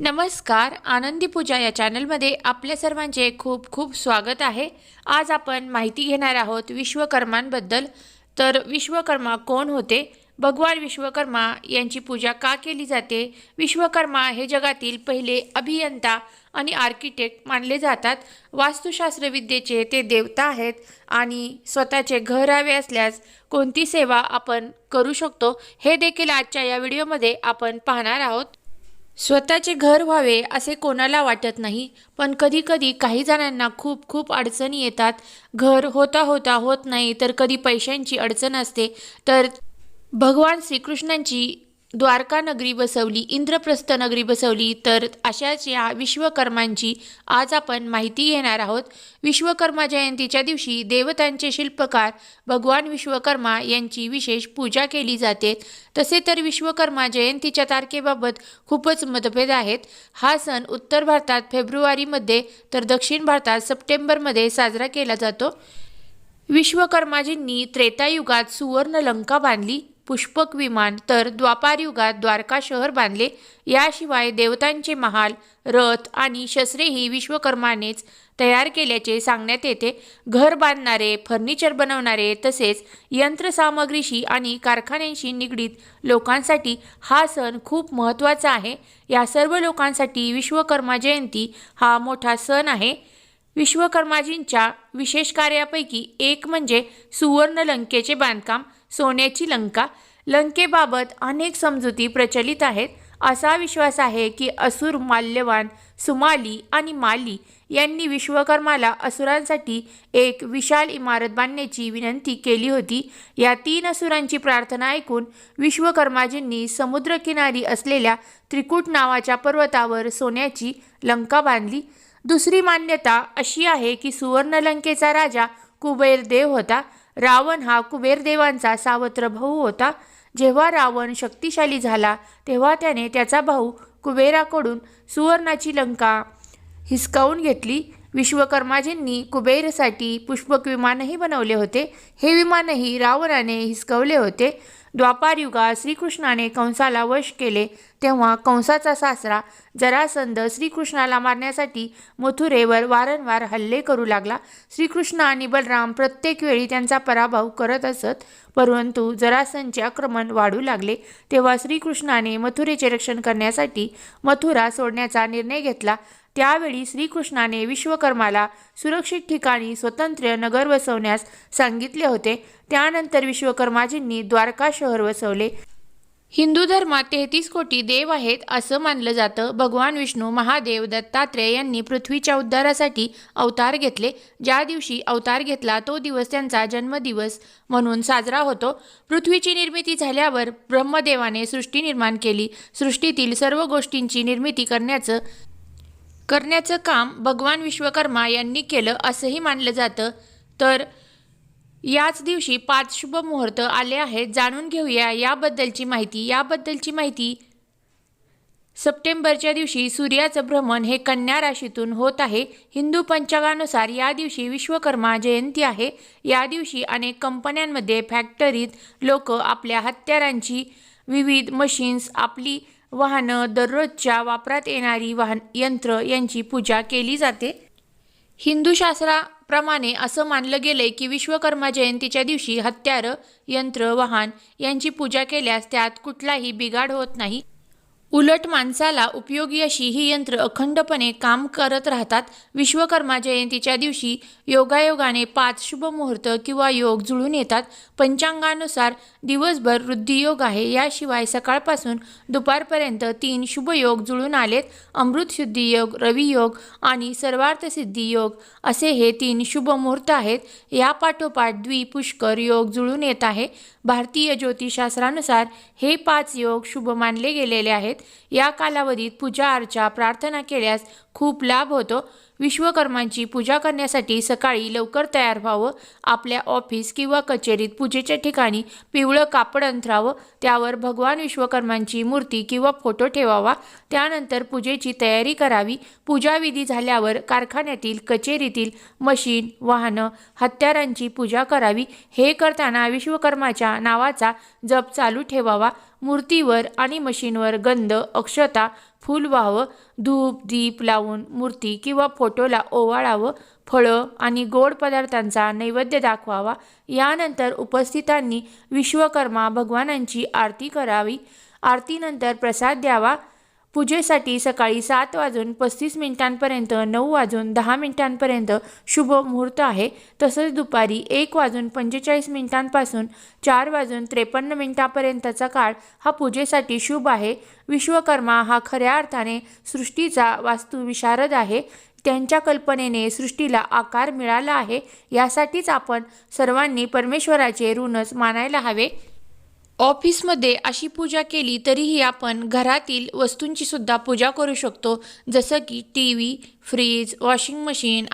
नमस्कार आनंदी पूजा या चॅनलमध्ये आपल्या सर्वांचे खूप खूप स्वागत आहे. आज आपण माहिती घेणार आहोत विश्वकर्मांबद्दल. तर विश्वकर्मा कोण होते? भगवान विश्वकर्मा यांची पूजा का केली जाते? विश्वकर्मा हे जगातील पहिले अभियंता आणि आर्किटेक्ट मानले जातात. वास्तुशास्त्रविद्येचे ते देवता आहेत आणि स्वतःचे घर हवे असल्यास कोणती सेवा आपण करू शकतो हे देखील आजच्या या व्हिडिओमध्ये आपण पाहणार आहोत. स्वतःचे घर व्हावे असे कोणाला वाटत नाही पण कधीकधी काही जणांना खूप खूप अडचणी येतात. घर होता होता होत नाही तर कधी पैशांची अडचण असते तर भगवान श्रीकृष्णांची द्वारका नगरी बसवली इंद्रप्रस्थ नगरी बसवली तर अशाच या विश्वकर्मांची आज आपण माहिती घेणार आहोत. विश्वकर्मा जयंतीच्या दिवशी देवतांचे शिल्पकार भगवान विश्वकर्मा यांची विशेष पूजा केली जाते. तसे तर विश्वकर्मा जयंतीच्या तारखेबाबत खूपच मतभेद आहेत. हा सण उत्तर भारतात फेब्रुवारीमध्ये तर दक्षिण भारतात सप्टेंबरमध्ये साजरा केला जातो. विश्वकर्माजींनी त्रेतायुगात सुवर्ण लंका बांधली. पुष्पक विमान तर द्वापारयुगात द्वारका शहर बांधले. याशिवाय देवतांचे महाल रथ आणि शस्त्रेही विश्वकर्मानेच तयार केल्याचे सांगण्यात येते. घर बांधणारे फर्निचर बनवणारे तसेच यंत्रसामग्रीशी आणि कारखान्यांशी निगडीत लोकांसाठी हा सण खूप महत्त्वाचा आहे. या सर्व लोकांसाठी विश्वकर्मा जयंती हा मोठा सण आहे. विश्वकर्माजींच्या विशेष कार्यापैकी एक म्हणजे सुवर्ण लंकेचे बांधकाम. सोन्याची लंका लंकेबाबत अनेक समजुती प्रचलित आहेत. असा विश्वास आहे की असुर माल्यवान सुमाली आणि माली यांनी विश्वकर्माला असुरांसाठी एक विशाल इमारत बांधण्याची विनंती केली होती. या तीन असुरांची प्रार्थना ऐकून विश्वकर्माजींनी समुद्रकिनारी असलेल्या त्रिकूट नावाच्या पर्वतावर सोन्याची लंका बांधली. दुसरी मान्यता अशी आहे की सुवर्णलंकेचा राजा कुबेर देव होता. रावण हा कुबेर देवांचा सावत्र भाऊ होता. जेव्हा रावण शक्तिशाली झाला तेव्हा त्याने त्याचा भाऊ कुबेराकडून सुवर्णाची लंका हिसकावून घेतली. विश्वकर्माजींनी कुबेरसाठी पुष्पक विमानही बनवले होते. हे विमानही रावणाने हिसकवले होते. द्वापार युगात श्रीकृष्णाने कंसाला वश केले तेव्हा कंसाचा सासरा जरासंध श्रीकृष्णाला मारण्यासाठी मथुरेवर वारंवार हल्ले करू लागला. श्रीकृष्ण आणि बलराम प्रत्येक वेळी त्यांचा पराभव करत असत परंतु जरासंधचे आक्रमण वाढू लागले. तेव्हा श्रीकृष्णाने मथुरेचे रक्षण करण्यासाठी मथुरा सोडण्याचा निर्णय घेतला. त्यावेळी श्रीकृष्णाने विश्वकर्माला सुरक्षित ठिकाणी स्वतंत्र नगर बसवण्यास सांगितले होते. त्यानंतर विश्वकर्माजींनी द्वारका शहर वसवले. हिंदू धर्मात तेहतीस कोटी देव आहेत असं मानलं जातं. भगवान विष्णू महादेव दत्तात्रेय यांनी पृथ्वीच्या उद्धारासाठी अवतार घेतले. ज्या दिवशी अवतार घेतला तो दिवस त्यांचा जन्मदिवस म्हणून साजरा होतो. पृथ्वीची निर्मिती झाल्यावर ब्रह्मदेवाने सृष्टी निर्माण केली. सृष्टीतील सर्व गोष्टींची निर्मिती करण्याचं करण्याचं काम भगवान विश्वकर्मा यांनी केलं असंही मानलं जातं. तर याच दिवशी पाच शुभ मुहूर्त आले आहेत. जाणून घेऊया याबद्दलची माहिती. याबद्दलची माहिती सप्टेंबरच्या दिवशी सूर्याचं भ्रमण हे कन्या राशीतून होत आहे. हिंदू पंचांगानुसार या दिवशी विश्वकर्मा जयंती आहे. या दिवशी अनेक कंपन्यांमध्ये फॅक्टरीत लोक आपल्या हत्यारांची विविध मशीन्स आपली वाहनं दररोजच्या वापरात येणारी वाहन यंत्र यांची पूजा केली जाते. हिंदू शास्त्राप्रमाणे असं मानलं गेलंय की विश्वकर्मा जयंतीच्या दिवशी हत्यारं यंत्र वाहन यांची पूजा केल्यास त्यात कुठलाही बिघाड होत नाही. उलट माणसाला उपयोगी अशी ही यंत्र अखंडपणे काम करत राहतात. विश्वकर्मा जयंतीच्या दिवशी योगायोगाने पाच शुभ मुहूर्त किंवा योग जुळून येतात. पंचांगानुसार दिवसभर वृद्धियोग आहे. याशिवाय सकाळपासून दुपारपर्यंत तीन शुभयोग जुळून आलेत. अमृतशुद्धी योग रवियोग आणि सर्वार्थ सिद्धी योग असे हे तीन शुभ मुहूर्त आहेत. या पाठोपाठ द्विपुष्कर योग जुळून येत आहे. भारतीय ज्योतिषशास्त्रानुसार हे पाच योग शुभ मानले गेलेले आहेत. या कालावधीत पूजा अर्चा प्रार्थना केल्यास खूप लाभ होतो. विश्वकर्मांची पूजा करण्यासाठी सकाळी लवकर तयार व्हावं आपल्या ऑफिस किंवा कचेरीत पूजेच्या ठिकाणी पिवळं कापड अंथरावं त्यावर भगवान विश्वकर्मांची मूर्ती किंवा फोटो ठेवावा त्यानंतर पूजेची तयारी करावी. पूजाविधी झाल्यावर कारखान्यातील कचेरीतील मशीन वाहनं हत्यारांची पूजा करावी. हे करताना विश्वकर्माच्या नावाचा जप चालू ठेवावा. मूर्तीवर आणि मशीनवर गंध अक्षता फूल व्हावं. धूप दीप लावून मूर्ती किंवा फोटोला ओवाळावं. फळं आणि गोड पदार्थांचा नैवेद्य दाखवावा. यानंतर उपस्थितांनी विश्वकर्मा भगवानांची आरती करावी. आरतीनंतर प्रसाद द्यावा. पूजेसाठी सकाळी सात वाजून पस्तीस मिनिटांपर्यंत नऊ वाजून दहा मिनिटांपर्यंत शुभ मुहूर्त आहे. तसंच दुपारी एक वाजून पंचेचाळीस मिनिटांपासून चार वाजून त्रेपन्न मिनिटांपर्यंतचा काळ हा पूजेसाठी शुभ आहे. विश्वकर्मा हा खऱ्या अर्थाने सृष्टीचा वास्तुविशारद आहे. त्यांच्या कल्पनेने सृष्टीला आकार मिळाला आहे. यासाठीच आपण सर्वांनी परमेश्वराचे ऋणच मानायला हवे. ऑफिसमध्ये अशी पूजा केली तरीही आपण घरातील वस्तूंची सुद्धा पूजा करू शकतो जसं की T V fridge washing machine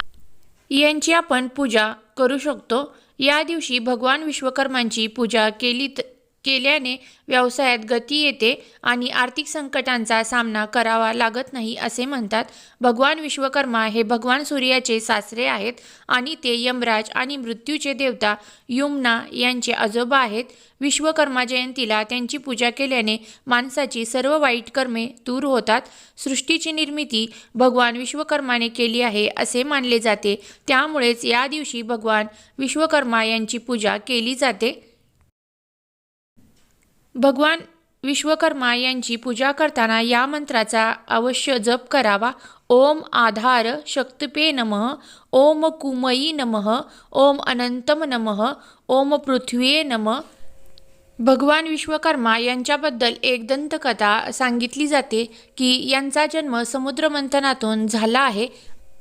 यांची आपण पूजा करू शकतो. या दिवशी भगवान विश्वकर्मांची पूजा केली तर केल्याने व्यवसायात गती येते आणि आर्थिक संकटांचा सामना करावा लागत नाही असे म्हणतात. भगवान विश्वकर्मा हे भगवान सूर्याचे सासरे आहेत आणि ते यमराज आणि मृत्यूचे देवता यमुना यांचे आजोबा आहेत. विश्वकर्मा जयंतीला त्यांची पूजा केल्याने माणसाची सर्व वाईट कर्मे दूर होतात. सृष्टीची निर्मिती भगवान विश्वकर्माने केली आहे असे मानले जाते. त्यामुळेच या दिवशी भगवान विश्वकर्मा यांची पूजा केली जाते. भगवान विश्वकर्मा यांची पूजा करताना या मंत्राचा अवश्य जप करावा. ओम आधार शक्तपे नमः. ओम कुमयी नमः. ओम अनंतम नमः. ओम पृथ्वीये नमः. भगवान विश्वकर्मा यांच्याबद्दल एक दंतकथा सांगितली जाते की यांचा जन्म समुद्रमंथनातून झाला आहे.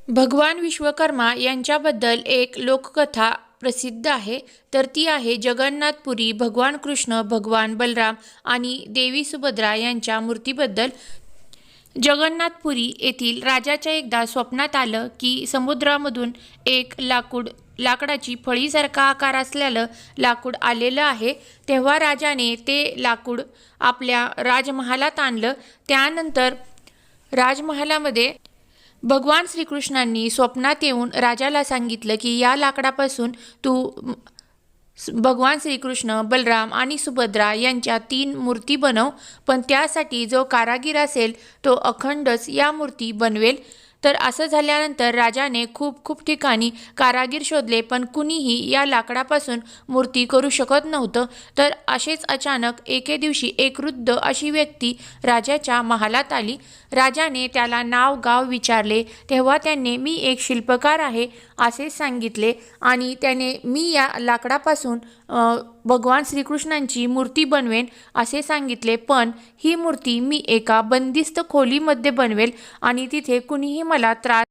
भगवान विश्वकर्मा यांच्याबद्दल एक लोककथा प्रसिद्ध आहे. तर ती आहे जगन्नाथपुरी भगवान कृष्ण भगवान बलराम आणि देवी सुभद्रा यांच्या मूर्तीबद्दल. जगन्नाथपुरी येथील राजाच्या एकदा स्वप्नात आलं की समुद्रामधून एक लाकूड लाकडाची फळीसारखा आकार असलेलं लाकूड आलेलं आहे. तेव्हा राजाने ते लाकूड आपल्या राजमहालात आणलं. त्यानंतर राजमहालामध्ये भगवान श्रीकृष्णांनी स्वप्नात येऊन राजाला सांगितलं की या लाकडापासून तू भगवान श्रीकृष्ण बलराम आणि सुभद्रा यांच्या तीन मूर्ती बनव पण त्यासाठी जो कारागीर असेल तो अखंडच या मूर्ती बनवेल. तर असं झाल्यानंतर राजाने खूप खूप ठिकाणी कारागीर शोधले पण कुणीही या लाकडापासून मूर्ती करू शकत नव्हतं. तर असेच अचानक एके दिवशी एक वृद्ध अशी व्यक्ती राजाच्या महालात आली. राजाने त्याला नाव गाव विचारले तेव्हा त्याने मी एक शिल्पकार आहे असे सांगितले आणि त्याने मी या लाकडापासून भगवान श्रीकृष्णांची मूर्ती बनवेन असे सांगितले. पण ही मूर्ती मी एका बंदिस्त खोलीमध्ये बनवेल आणि तिथे कुणीही मला त्रास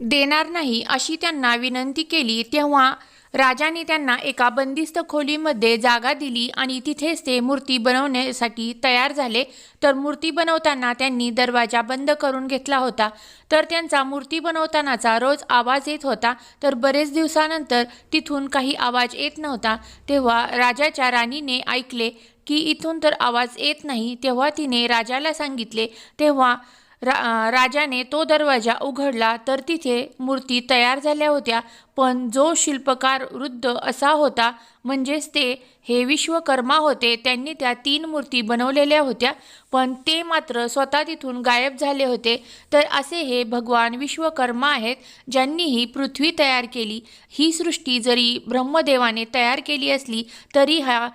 देणार नाही अशी त्यांना विनंती केली. तेव्हा राजाने त्यांना एका बंदिस्त खोलीमध्ये जागा दिली आणि तिथेच ते मूर्ती बनवण्यासाठी तयार झाले. तर मूर्ती बनवताना त्यांनी दरवाजा बंद करून घेतला होता. तर त्यांचा मूर्ती बनवतानाचा रोज आवाज येत होता. तर बरेच दिवसानंतर तिथून काही आवाज येत नव्हता. तेव्हा राजाच्या राणीने ऐकले की इथून तर आवाज येत नाही. तेव्हा तिने राजाला सांगितले तेव्हा रा राजाने तो दरवाजा उघडला तर तिथे मूर्ती तयार झाल्या होत्या. पण जो शिल्पकार वृद्ध असा होता म्हणजेच ते हे विश्वकर्मा होते त्यांनी त्या तीन मूर्ती बनवलेल्या होत्या. पण ते मात्र स्वतः तिथून गायब झाले होते. तर असे हे भगवान विश्वकर्मा आहेत ज्यांनी ही पृथ्वी तयार केली. ही सृष्टी जरी ब्रह्मदेवाने तयार केली असली तरी हा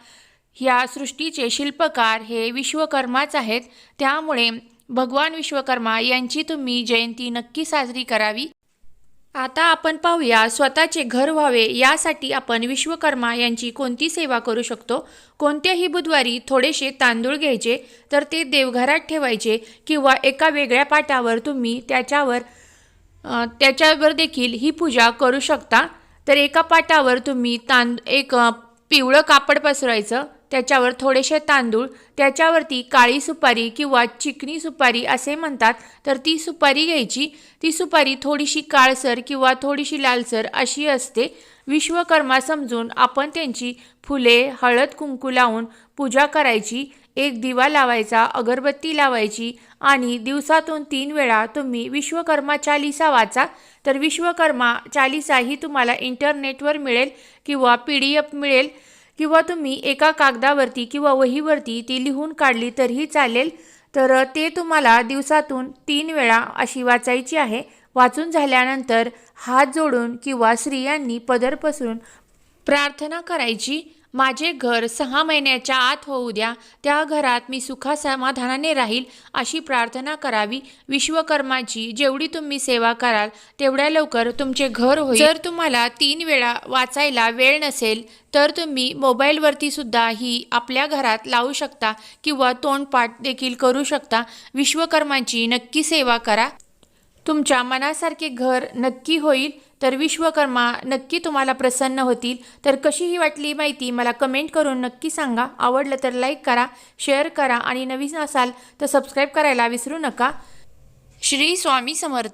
ह्या सृष्टीचे शिल्पकार हे विश्वकर्माच आहेत. त्यामुळे भगवान विश्वकर्मा यांची तुम्ही जयंती नक्की साजरी करावी. आता आपण पाहूया स्वतःचे घर व्हावे यासाठी आपण विश्वकर्मा यांची कोणती सेवा करू शकतो? कोणत्याही बुधवारी थोडेसे तांदूळ घ्यायचे तर ते देवघरात ठेवायचे किंवा एका वेगळ्या पाटावर तुम्ही त्याच्यावर त्याच्यावर देखील ही पूजा करू शकता. तर एका पाटावर तुम्ही तांद एक पिवळं कापड पसरायचं त्याच्यावर थोडेसे तांदूळ त्याच्यावरती काळी सुपारी किंवा चिकनी सुपारी असे म्हणतात. तर ती सुपारी घ्यायची. ती सुपारी थोडीशी काळसर किंवा थोडीशी लालसर अशी असते. विश्वकर्मा समजून आपण त्यांची फुले हळद कुंकू लावून पूजा करायची. एक दिवा लावायचा अगरबत्ती लावायची आणि दिवसातून तीन वेळा तुम्ही विश्वकर्मा चालिसा वाचा. तर विश्वकर्मा चालिसा ही तुम्हाला इंटरनेटवर मिळेल किंवा पी डी एफ मिळेल. किंवा तुम्ही एका कागदावरती किंवा वहीवरती ती लिहून काढली तरीही चालेल. तर ते तुम्हाला दिवसातून तीन वेळा अशी वाचायची आहे. वाचून झाल्यानंतर हात जोडून किंवा स्त्रियांनी पदर पसरून प्रार्थना करायची. माझे घर सहा महिन्याच्या आत होऊ द्या त्या घरात मी सुखासमाधानाने राहील अशी प्रार्थना करावी. विश्वकर्माची जेवढी तुम्ही सेवा कराल तेवढ्या लवकर तुमचे घर होईल. जर तुम्हाला तीन वेळा वाचायला वेळ नसेल तर तुम्ही मोबाईलवरती सुद्धा ही आपल्या घरात लावू शकता किंवा तोंडपाठ देखील करू शकता. विश्वकर्माची नक्की सेवा करा. तुमच्या मनासारखे घर नक्की होईल तर विश्वकर्मा नक्की तुम्हाला प्रसन्न होतील. तर कशी ही वाटली माहिती मला कमेंट करून नक्की सांगा. आवडलं तर लाईक करा शेअर करा आणि नवीन असाल तर सबस्क्राईब करायला विसरू नका. श्री स्वामी समर्थ.